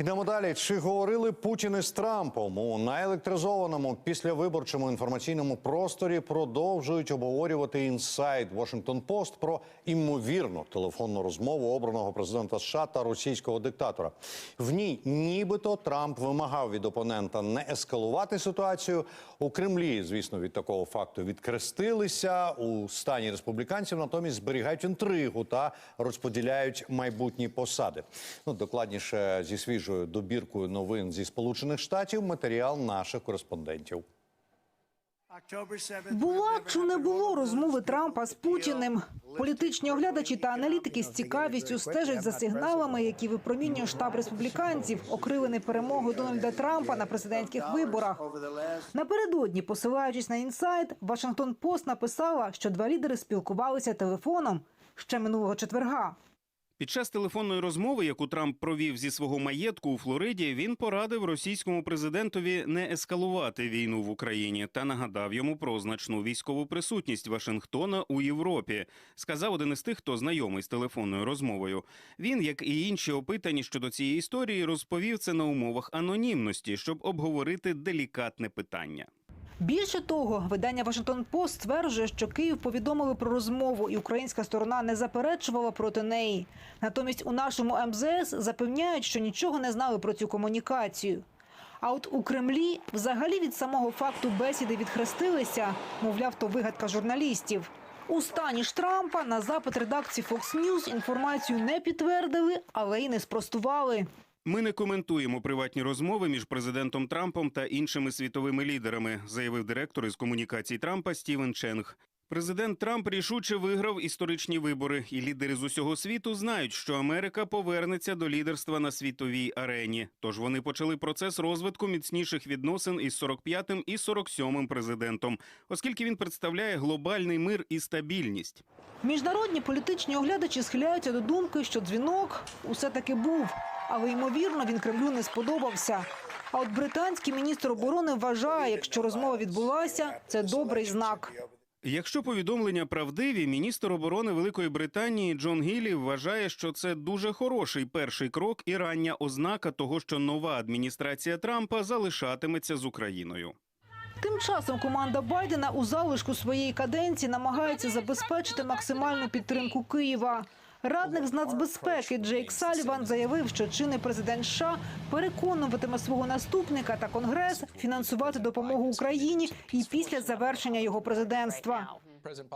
Ідемо далі. Чи говорили Путін із Трампом у наелектризованому післявиборчому інформаційному просторі продовжують обговорювати інсайд Washington Post про імовірну телефонну розмову обраного президента США та російського диктатора. В ній нібито Трамп вимагав від опонента не ескалувати ситуацію. У Кремлі, звісно, від такого факту відкрестилися. У стані республіканців натомість зберігають інтригу та розподіляють майбутні посади. Ну докладніше зі свіжою добіркою новин зі Сполучених Штатів матеріал наших кореспондентів. Була чи не було розмови Трампа з Путіним? Політичні оглядачі та аналітики з цікавістю стежать за сигналами, які випромінює штаб республіканців, окрилений перемогою Дональда Трампа на президентських виборах. Напередодні, посилаючись на інсайт, Вашингтон Пост написала, що два лідери спілкувалися телефоном ще минулого четверга. Під час телефонної розмови, яку Трамп провів зі свого маєтку у Флориді, він порадив російському президентові не ескалувати війну в Україні та нагадав йому про значну військову присутність Вашингтона у Європі. Сказав один із тих, хто знайомий з телефонною розмовою. Він, як і інші опитані щодо цієї історії, розповів це на умовах анонімності, щоб обговорити делікатне питання. Більше того, видання Вашингтон Пост стверджує, що Київ повідомили про розмову, і українська сторона не заперечувала проти неї. Натомість у нашому МЗС запевняють, що нічого не знали про цю комунікацію. А от у Кремлі взагалі від самого факту бесіди відхрестилися, мовляв, то вигадка журналістів. У стані ж Трампа на запит редакції Fox News інформацію не підтвердили, але й не спростували. Ми не коментуємо приватні розмови між президентом Трампом та іншими світовими лідерами, заявив директор із комунікацій Трампа Стівен Ченг. Президент Трамп рішуче виграв історичні вибори, і лідери з усього світу знають, що Америка повернеться до лідерства на світовій арені. Тож вони почали процес розвитку міцніших відносин із 45-м і 47-м президентом, оскільки він представляє глобальний мир і стабільність. Міжнародні політичні оглядачі схиляються до думки, що дзвінок усе таки був, але ймовірно він Кремлю не сподобався. А от британський міністр оборони вважає, якщо розмова відбулася, це добрий знак. Якщо повідомлення правдиві, міністр оборони Великої Британії Джон Гіллі вважає, що це дуже хороший перший крок і рання ознака того, що нова адміністрація Трампа залишатиметься з Україною. Тим часом команда Байдена у залишку своєї каденції намагається забезпечити максимальну підтримку Києва. Радник з нацбезпеки Джейк Саліван заявив, що чинний президент США переконуватиме свого наступника та конгрес фінансувати допомогу Україні і після завершення його президентства.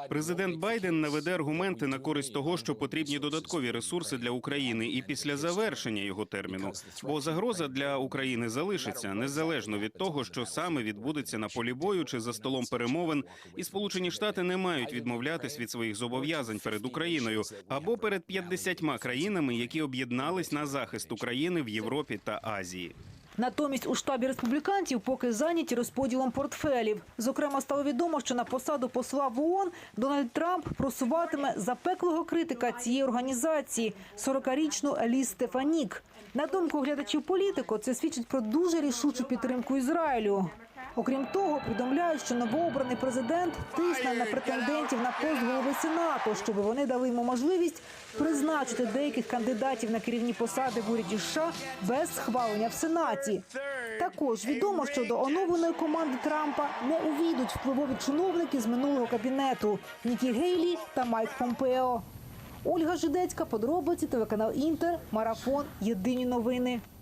Президент Байден наведе аргументи на користь того, що потрібні додаткові ресурси для України і після завершення його терміну. Бо загроза для України залишиться незалежно від того, що саме відбудеться на полі бою чи за столом перемовин. І Сполучені Штати не мають відмовлятись від своїх зобов'язань перед Україною або перед 50 країнами, які об'єднались на захист України в Європі та Азії. Натомість у штабі республіканців поки зайняті розподілом портфелів. Зокрема, стало відомо, що на посаду посла в ООН Дональд Трамп просуватиме запеклого критика цієї організації – 40-річну Еліс Стефанік. На думку глядачів політико, це свідчить про дуже рішучу підтримку Ізраїлю. Окрім того, повідомляють, що новообраний президент тисне на претендентів на пост голови Сенату, щоб вони дали йому можливість призначити деяких кандидатів на керівні посади в уряді США без схвалення в Сенаті. Також відомо, що до оновленої команди Трампа не увійдуть впливові чиновники з минулого кабінету Нікі Гейлі та Майк Помпео. Ольга Жидецька, подробиці, телеканал Інтер, Марафон, Єдині новини.